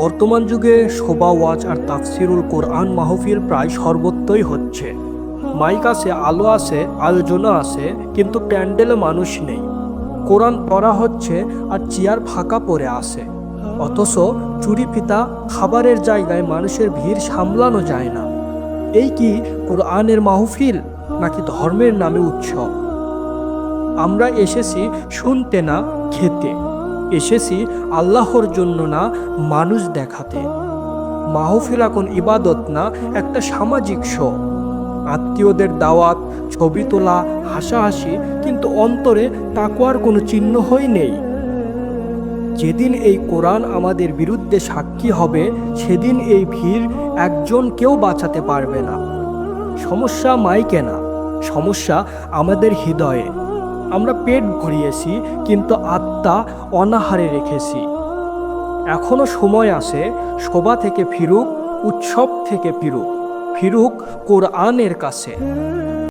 বর্তমান যুগে শোভা ওয়াজ আর তাফসিরুল কোরআন মাহফিল প্রায় সর্বত্রই হচ্ছে। মাইক আছে, আলো আছে আলোচনা আছে, কিন্তু প্যান্ডেলে মানুষ নেই। কোরআন পড়া হচ্ছে আর চেয়ার ফাঁকা পড়ে আছে। অথচ চুরি ফিতা, খাবারের জায়গায় মানুষের ভিড় সামলানো যায় না। এই কি কোরআনের মাহফিল নাকি ধর্মের নামে উৎসব? আমরা এসেছি শুনতে না খেতে। এসেছি আল্লাহর জন্য না, মানুষ দেখাতে। মাহফিল এখন ইবাদত না, একটা সামাজিক শো। আত্মীয়দের দাওয়াত, ছবি তোলা, হাসাহাসি, কিন্তু অন্তরে তাকুয়ার কোনো চিহ্ন চিহ্নই নেই। যেদিন এই কোরআন আমাদের বিরুদ্ধে সাক্ষী হবে, সেদিন এই ভিড় একজন কেউ বাঁচাতে পারবে না। সমস্যা মাইকে না, সমস্যা আমাদের হৃদয়ে। আমরা পেট ভরিয়েছি, কিন্তু আত্মা অনাহারে রেখেছি। এখনও সময় আসে শোভা থেকে ফিরুক, উৎসব থেকে ফিরুক। ফিরুক কোরআনের কাছে।